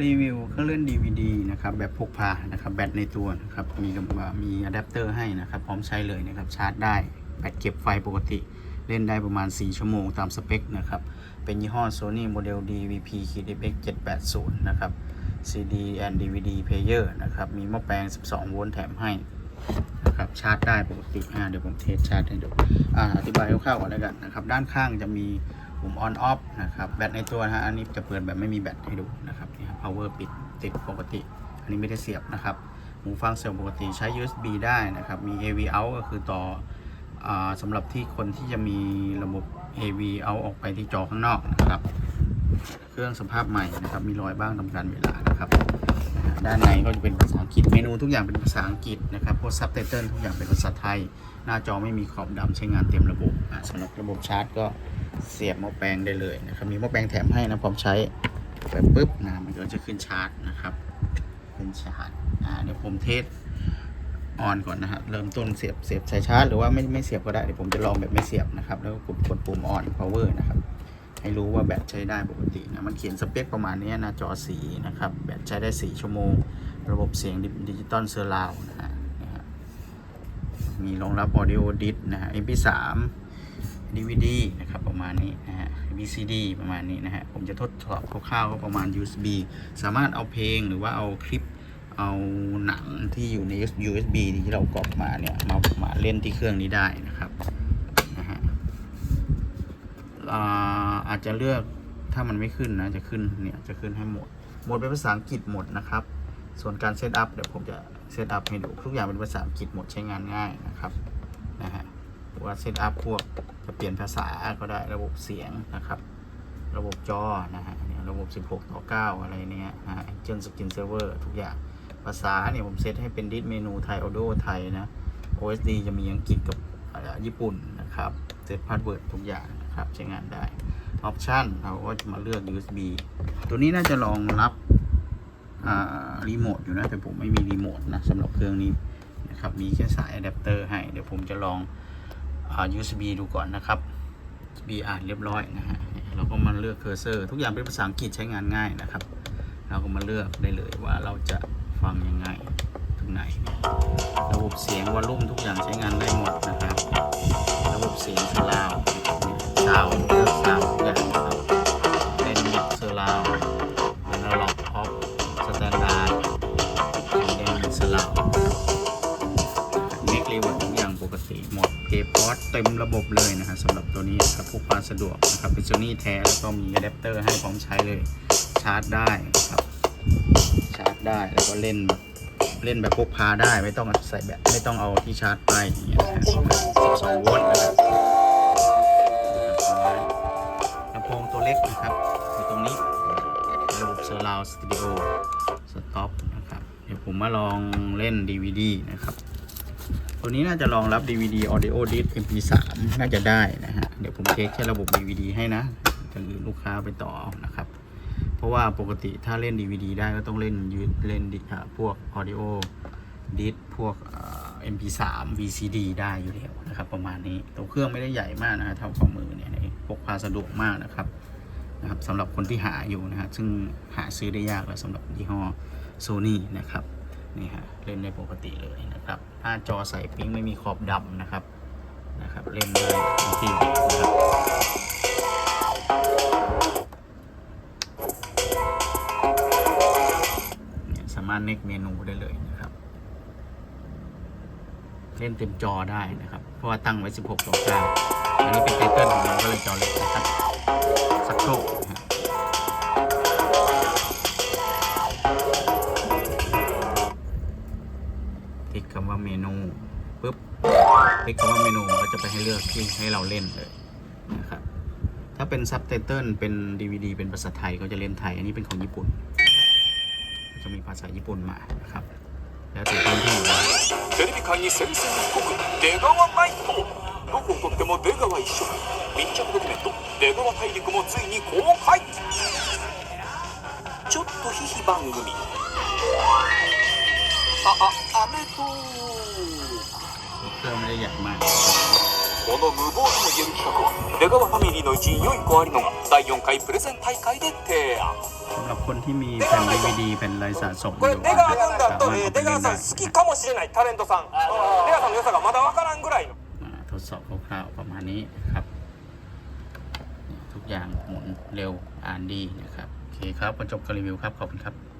รีวิวเครื่องเล่น DVD นะครับแบบพกพานะครับแบตในตัวนะครับมีลำบมีอะแดปเตอร์ให้นะครับพร้อมใช้เลยนะครับชาร์จได้แบตเก็บไฟปกติเล่นได้ประมาณ 4 ชั่วโมงตามสเปคนะครับเป็นยี่ห้อ Sony Model DVP FX 780 นะครับ CD and DVD player นะครับมีหม้อแปลง 12 โวลต์แถมให้นะครับชาร์จได้ปกติอ่าเดี๋ยวผมเทสชาร์จให้ดูอ่าอธิบายคร่าวๆก่อนแล้วกันนะครับด้านข้างจะมี ปุ่ม on off นะครับ แบตในตัวนะฮะ อันนี้จะเปิดแบบไม่มีแบตให้ดูนะครับนี่ครับ power ปิดติดปกติ อันนี้ไม่ได้เสียบนะครับ หูฟังเสียบปกติใช้ USB ได้นะครับ มี AV out ก็คือต่ออสำหรับที่คนที่จะมีระบบ AV out ออกไปที่จอข้างนอกนะครับ เครื่องสภาพใหม่นะครับ มีรอยบ้างตามการเวลานะครับ ด้านในก็จะเป็นภาษาอังกฤษ เมนูทุกอย่างเป็นภาษาอังกฤษนะครับ พวกซับไตเติลทุกอย่างเป็นภาษาไทย หน้าจอไม่มีขอบดำใช้งานเต็มระบบสำหรับระบบชาร์จก็ เสียบหม้อแปลงได้เลยนะครับ มีหม้อแปลงแถมให้นะพร้อมใช้แบบปุ๊บนะมันก็จะขึ้นชาร์จนะครับขึ้นชาร์จอ่าเดี๋ยวผมเทสออนก่อนนะฮะเริ่มต้นเสียบเสียบสายชาร์จหรือว่าไม่ไม่เสียบก็ได้เดี๋ยวผมจะลองแบบไม่เสียบนะครับ แล้วก็กดกดปุ่มออน power นะครับ ให้รู้ว่าแบตใช้ได้ปกตินะมันเขียนสเปคประมาณนี้หน้าจอสีนะครับ แบตใช้ได้ 4 ชั่วโมง ระบบเสียงดิจิตอลเซอร์ราวนะฮะมีรองรับ Audio Disc นะฮะ MP3 DVD นะครับประมาณนี้นะฮะ VCD ประมาณนี้นะฮะ ผมจะทดสอบคร่าวๆก็ประมาณ USB สามารถเอาเพลงหรือว่าเอาคลิปเอาหนังที่อยู่ใน USB ที่เรากรอกมาเนี่ย มามาเล่นที่เครื่องนี้ได้นะครับนะฮะอาจจะเลือกถ้ามันไม่ขึ้นนะ จะขึ้นเนี่ยจะขึ้นให้หมดหมดเป็นภาษาอังกฤษหมดนะครับ ส่วนการเซตอัพเดี๋ยวผมจะเซตอัพให้ดูทุกอย่างเป็นภาษาอังกฤษหมดใช้งานง่ายนะครับนะฮะว่าเซตอัพพวก จะเปลี่ยนภาษาก็ได้ระบบเสียงนะครับ ระบบจอนะฮะเนี่ยระบบ 16 ต่อ 9 อะไรเนี่ยนะฮะเจนสกินเซิร์ฟเวอร์ทุกอย่างภาษาเนี่ยผมเซตให้เป็นดิสเมนูไทยออโดไทยนะ OSD จะมีอังกฤษกับอ่าญี่ปุ่นนะครับเซตพาสเวิร์ดทุกอย่างนะครับใช้งานได้ออปชันเราก็จะมาเลือก USB ตัวนี้น่าจะรองรับอ่ารีโมทอยู่นะแต่ผมไม่มีรีโมทนะสำหรับเครื่องนี้นะครับมีแค่สายอะแดปเตอร์ให้ เดี๋ยวผมจะลอง USB ดูก่อนนะครับ USB อ่านเรียบร้อยนะฮะเราก็มาเลือกเคอร์เซอร์ ทุกอย่างเป็นภาษาอังกฤษใช้งานง่ายนะครับ เราก็มาเลือกได้เลยว่าเราจะฟังยังไงถึงไหน ระบบเสียงวอลลุ่มทุกอย่างใช้งานได้หมดนะครับ ระบบเสียงสลาวซาวเลือกซาวทุกอย่างนะครับเล่นมิกเซอร์ลาวเล่นล็อกออฟสแตนดาร์ดเล่นสลาว กติหมดเพย์พอร์ตเต็มระบบเลยนะฮะสำหรับตัวนี้ครับพวกความสะดวกนะครับเป็นโซนี่แท้แล้วก็มีอะแดปเตอร์ให้พร้อมใช้เลยชาร์จได้ครับชาร์จได้แล้วก็เล่นแบบเล่นแบบพกพาได้ไม่ต้องใส่แบตไม่ต้องเอาที่ชาร์จไปอย่างเงี้ยนะฮะ12โวลต์นะครับลำโพงตัวเล็กนะครับอยู่ตรงนี้ระบบเซอร์ราวสตูดิโอสต็อปนะครับเดี๋ยวผมมาลองเล่น DVD นะครับ ตัวนี้น่าจะรองรับ DVD Audio Disc MP3 น่าจะได้นะฮะ เดี๋ยวผมเช็คแค่ระบบ DVD ให้นะจะลืมลูกค้าไปต่อนะครับ เพราะว่าปกติถ้าเล่น DVD ได้ก็ต้องเล่นยูเล่นดิอ่าพวก Audio d i s พวกอ่า MP3 VCD ได้อยู่แล้วนะครับ ประมาณนี้ ตัวเครื่องไม่ได้ใหญ่มากนะฮะเท่าข้อมือเนี่ยพกพาสะดวกมากนะครับนะครับสำหรับคนที่หาอยู่นะฮะซึ่งหาซื้อได้ยากแล้วสำหรับยี่ห้อ Sony นะครับ นี่ฮะเล่นได้ปกติเลยนะครับหน้าจอใสปิ๊งไม่มีขอบดำนะครับนะครับเล่นได้เต็มที่นะครับสามารถเน็กเมนูได้เลยนะครับ เล่นเต็มจอได้นะครับ เพราะว่าตั้งไว้ 16ต่อ9อันนี้เป็นไตเติ้ลของมันก็เลยจอเล็กนะครับสักโคร ว่าเมนูปุ๊บคลิกคำว่าเมนูมันก็จะไปให้เลือกที่ให้เราเล่นเลยนะครับ ถ้าเป็นซับไตเติลเป็น DVD เป็นภาษาไทยก็จะเล่นไทย อันนี้เป็นของญี่ปุ่น จะมีภาษาญี่ปุ่นมานะครับ แล้วแต่พื้นที่ テレビ界に宣戦布告出川ナイトどこをとっても出川一色密着ドキュメント出川大陸もついに公開ちょっとヒヒ番組ああ าแม่กูเครื่องไม่ได้ใหญ่มากこの無謀なやり方は出川ファミリーのうち良い子ありの第4回プレゼン大会で提案สำหรับคนที่มีแผ่น DVD เป็นอะไรสะสมอこれ出ยู่川さんだと出川さん好きคもしれないタレントさん出川さんの良さがまだわからんぐらいのอ่าทดสอบคร่าวๆประมาณนี้ครับนี่ทุกอย่างหมุนเร็วอ่านดีนะครับ โอเคครับบรรจบการรีวิวครับ ขอบคุณครับ